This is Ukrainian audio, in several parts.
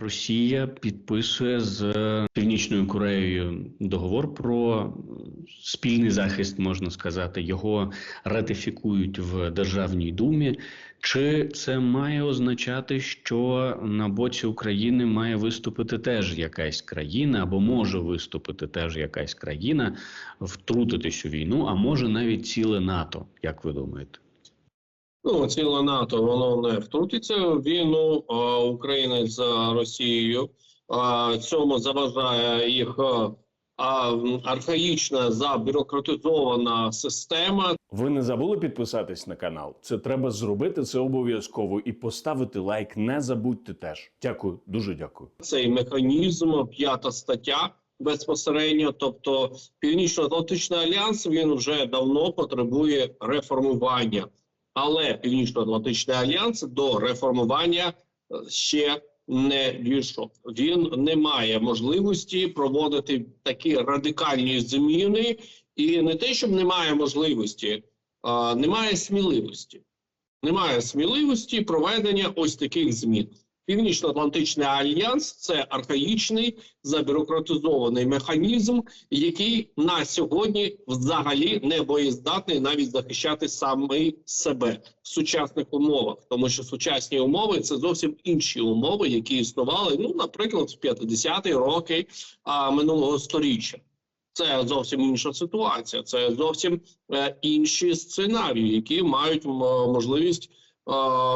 Росія підписує з Північною Кореєю договор про спільний захист, можна сказати. Його ратифікують в Державній думі. Чи це має означати, що на боці України має виступити теж якась країна, або може виступити теж якась країна, втрутитись у війну, а може навіть ціле НАТО, як ви думаєте? Ну, ціле НАТО воно не втрутиться в війну а, України з Росією. А, цьому заважає їх а, а, архаїчна забюрократизована система. Ви не забули підписатись на канал? Це треба зробити це обов'язково і поставити лайк. Не забудьте теж. Дякую, дуже дякую. Цей механізм, п'ята стаття безпосередньо. Тобто, Північно-Атлантичний альянс він вже давно потребує реформування, але Північно-Атлантичний альянс до реформування е, ще не дійшов. Він не має можливості проводити такі радикальні зміни, і не те, щоб немає можливості, а немає сміливості. Немає сміливості проведення ось таких змін. Північно-Атлантичний альянс це архаїчний забюрократизований механізм, який на сьогодні взагалі не боєздатний навіть захищати саме себе в сучасних умовах, тому що сучасні умови це зовсім інші умови, які існували, ну наприклад, в 50-ті роки а, минулого сторіччя. Це зовсім інша ситуація. Це зовсім е, інші сценарії, які мають можливість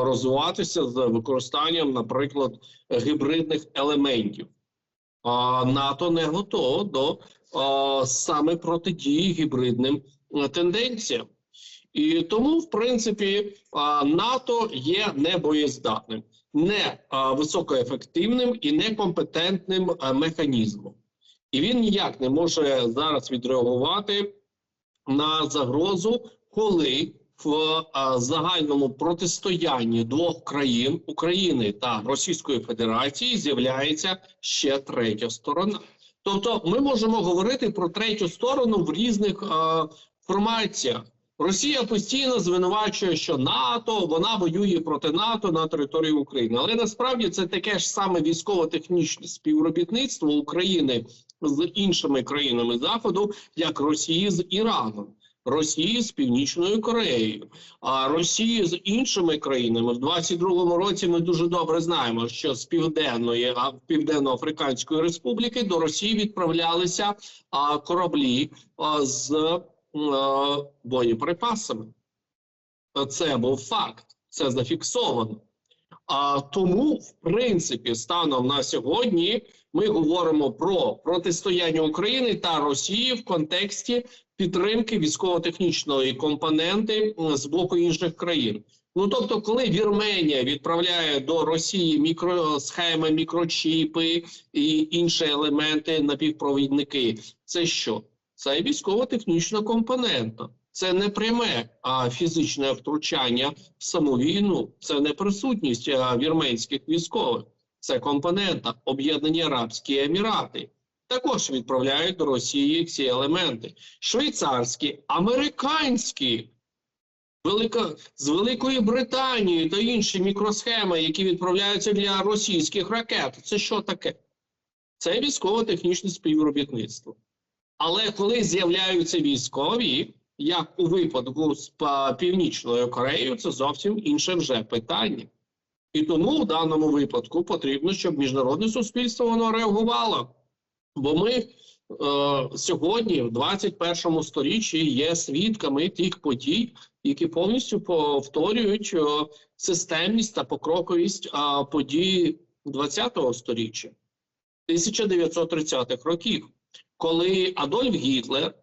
розвиватися з використанням, наприклад, гібридних елементів. НАТО не готово до е, саме протидії гібридним е, тенденціям. І тому, в принципі, е, НАТО є небоєздатним, не е, високоефективним і некомпетентним е, механізмом. І він ніяк не може зараз відреагувати на загрозу, коли в а, загальному протистоянні двох країн України та Російської Федерації з'являється ще третя сторона. Тобто, ми можемо говорити про третю сторону в різних а, формаціях. Росія постійно звинувачує, що НАТО вона воює проти НАТО на території України, але насправді це таке ж саме військово-технічне співробітництво України з іншими країнами Заходу, як Росії з Іраном, Росії з Північною Кореєю, а Росії з іншими країнами в 22-му році. Ми дуже добре знаємо, що з південної а південно-африканської республіки до Росії відправлялися а, кораблі а, з а, боєприпасами. Це був факт, це зафіксовано. А тому, в принципі, станом на сьогодні ми говоримо про протистояння України та Росії в контексті підтримки військово-технічної компоненти з боку інших країн. Ну тобто, коли Вірменія відправляє до Росії мікросхеми, мікрочіпи і інші елементи напівпровідники, це що? Це військово-технічна компонента. Це не пряме а фізичне втручання в саму війну, це не присутність вірменських військових, це компонента Об'єднані Арабські Емірати. Також відправляють до Росії ці елементи. Швейцарські, американські, велика, з Великої Британії та інші мікросхеми, які відправляються для російських ракет. Це що таке? Це військово-технічне співробітництво. Але коли з'являються військові, як у випадку з Північною Кореєю, це зовсім інше вже питання. І тому в даному випадку потрібно, щоб міжнародне суспільство воно реагувало. Бо ми е, сьогодні, в 21 сторіччі, є свідками тих подій, які повністю повторюють е, системність та покроковість е, подій 20-го сторіччя, 1930-х років, коли Адольф Гітлер, е,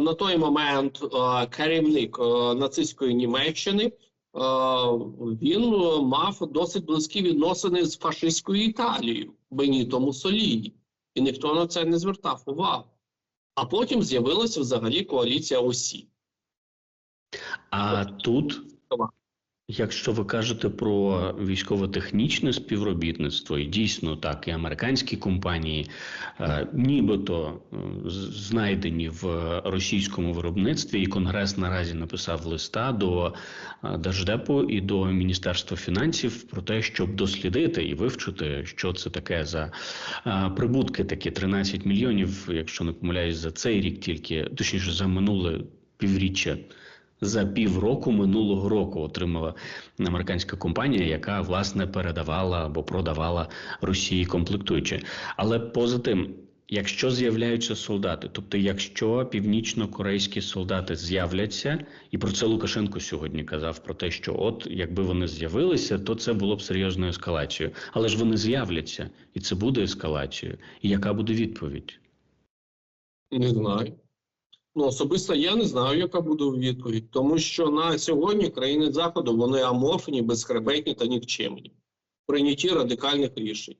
на той момент е, керівник е, нацистської Німеччини, е, він е, мав досить близькі відносини з фашистською Італією, Беніто Муссоліні, і ніхто на це не звертав увагу. А потім з'явилася взагалі коаліція осі. А тут Якщо ви кажете про військово-технічне співробітництво, і дійсно так, і американські компанії е, нібито е, знайдені в російському виробництві, і Конгрес наразі написав листа до е, Держдепу і до Міністерства фінансів про те, щоб дослідити і вивчити, що це таке за е, прибутки, такі 13 мільйонів, якщо не помиляюсь, за цей рік тільки точніше за минуле півріччя. За півроку минулого року отримала американська компанія, яка власне передавала або продавала Росії комплектуючі. Але поза тим, якщо з'являються солдати, тобто якщо північно-корейські солдати з'являться, і про це Лукашенко сьогодні казав про те, що от якби вони з'явилися, то це було б серйозною ескалацією. Але ж вони з'являться, і це буде ескалацією. І яка буде відповідь? Не знаю. Ну, особисто я не знаю, яка буде відповідь, тому що на сьогодні країни Заходу вони аморфні, безхребетні та нікчемні в прийнятті радикальних рішень.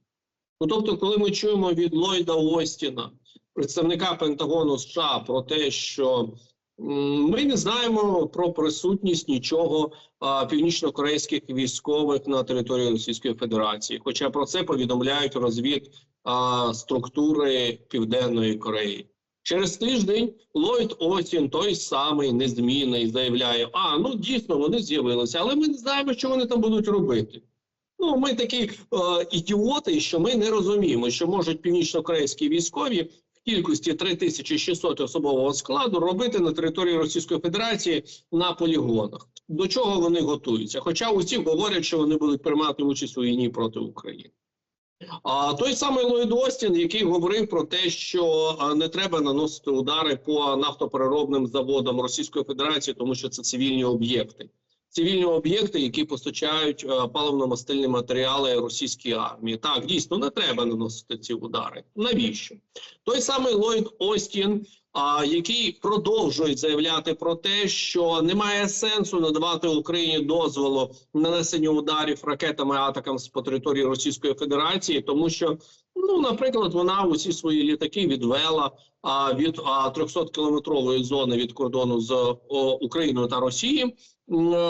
Ну тобто, коли ми чуємо від Ллойда Остіна, представника Пентагону США, про те, що ми не знаємо про присутність нічого північно-корейських військових на території Російської Федерації, хоча про це повідомляють розвід а, структури Південної Кореї. Через тиждень Ллойд Остін, той самий незмінний, заявляє: а ну дійсно вони з'явилися, але ми не знаємо, що вони там будуть робити. Ну, ми такі е, ідіоти, що ми не розуміємо, що можуть північно-корейські військові в кількості 3600 особового складу робити на території Російської Федерації на полігонах. До чого вони готуються? Хоча усі говорять, що вони будуть приймати участь у війні проти України. А той самий Ллойд Остін, який говорив про те, що не треба наносити удари по нафтопереробним заводам Російської Федерації, тому що це цивільні об'єкти. Цивільні об'єкти, які постачають е, паливно-мастильні матеріали російській армії. Так, дійсно не треба наносити ці удари. Навіщо? Той самий Ллойд Остін, який продовжує заявляти про те, що немає сенсу надавати Україні дозволу нанесення ударів ракетами атакам по території Російської Федерації, тому що, ну, наприклад, вона усі свої літаки відвела а, від а, 300 кілометрової зони від кордону з Україною та Росією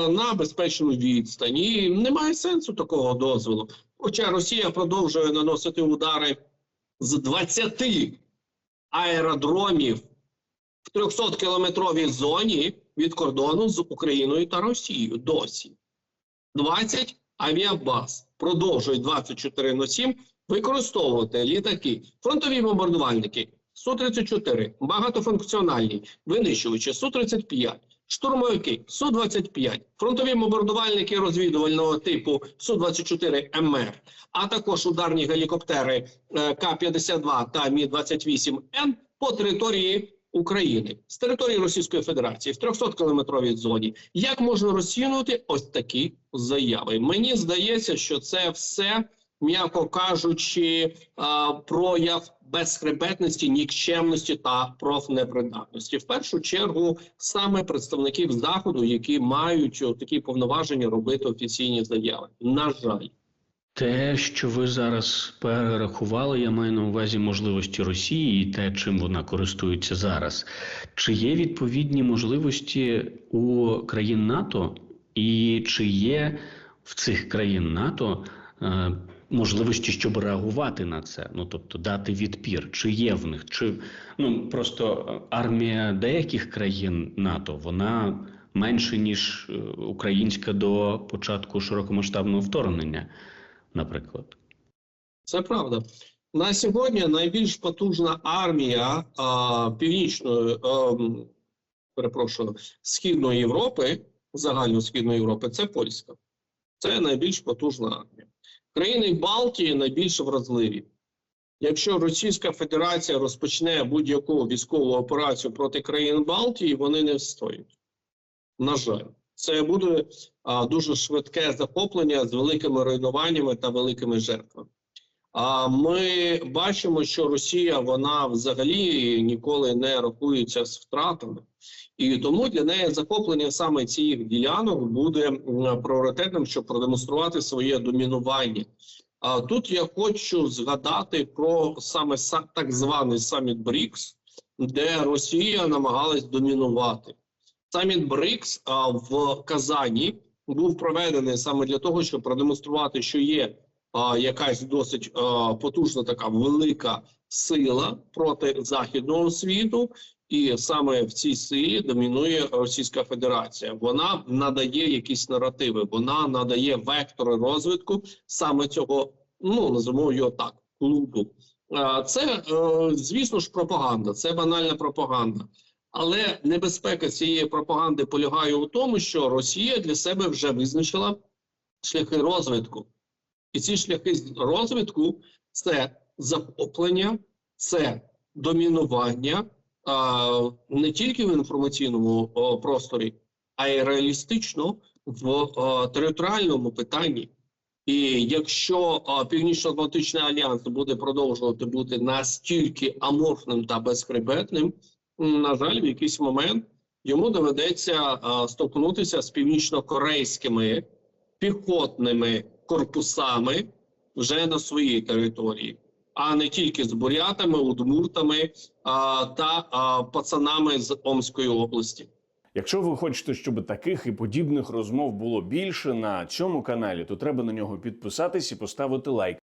на безпечну відстань. І немає сенсу такого дозволу. Хоча Росія продовжує наносити удари з 20 аеродромів 300-кілометровій зоні від кордону з Україною та Росією. Досі. 20 авіабаз. Продовжують 24 на 7 використовувати літаки, фронтові бомбардувальники Су-34, багатофункціональні, винищувачі Су-35, штурмовики Су-25, фронтові бомбардувальники розвідувального типу Су-24 МР, а також ударні гелікоптери е, К-52 та Мі-28Н по території України з території Російської Федерації в 300-кілометровій зоні. Як можна розцінювати ось такі заяви? Мені здається, що це все, м'яко кажучи, прояв безхребетності, нікчемності та профнепридатності. В першу чергу саме представників заходу, які мають такі повноваження робити офіційні заяви. На жаль. Те, що ви зараз перерахували, я маю на увазі можливості Росії і те, чим вона користується зараз. Чи є відповідні можливості у країн НАТО, і чи є в цих країн НАТО е, можливості, щоб реагувати на це? Ну тобто дати відпір, чи є в них, чи ну просто е, армія деяких країн НАТО вона менше ніж е, українська до початку широкомасштабного вторгнення наприклад. Це правда. На сьогодні найбільш потужна армія а, північної, ем, перепрошую, східної Європи, загальносхідної Європи, це польська. Це найбільш потужна армія. Країни Балтії найбільш вразливі. Якщо Російська Федерація розпочне будь-яку військову операцію проти країн Балтії, вони не встоять. На жаль, це буде а, дуже швидке захоплення з великими руйнуваннями та великими жертвами. А ми бачимо, що Росія вона взагалі ніколи не рахується з втратами, і тому для неї захоплення саме цих ділянок буде пріоритетним, щоб продемонструвати своє домінування. А тут я хочу згадати про саме са- так званий саміт БРІКС, де Росія намагалась домінувати. Саміт БРИКС в Казані був проведений саме для того, щоб продемонструвати, що є якась досить потужна така велика сила проти західного світу, і саме в цій силі домінує Російська Федерація. Вона надає якісь наративи, вона надає вектори розвитку саме цього, ну називаємо його так, клубу. Це, е, звісно ж, пропаганда, це банальна пропаганда. Але небезпека цієї пропаганди полягає у тому, що Росія для себе вже визначила шляхи розвитку. І ці шляхи розвитку це захоплення, це домінування а, не тільки в інформаційному о, просторі, а й реалістично в о, територіальному питанні. І якщо Північно-Атлантичний альянс буде продовжувати бути настільки аморфним та безхребетним, на жаль, в якийсь момент йому доведеться столкнутися з північно-корейськими піхотними корпусами вже на своїй території, а не тільки з бурятами, удмуртами та пацанами з Омської області. Якщо ви хочете, щоб таких і подібних розмов було більше на цьому каналі, то треба на нього підписатись і поставити лайк.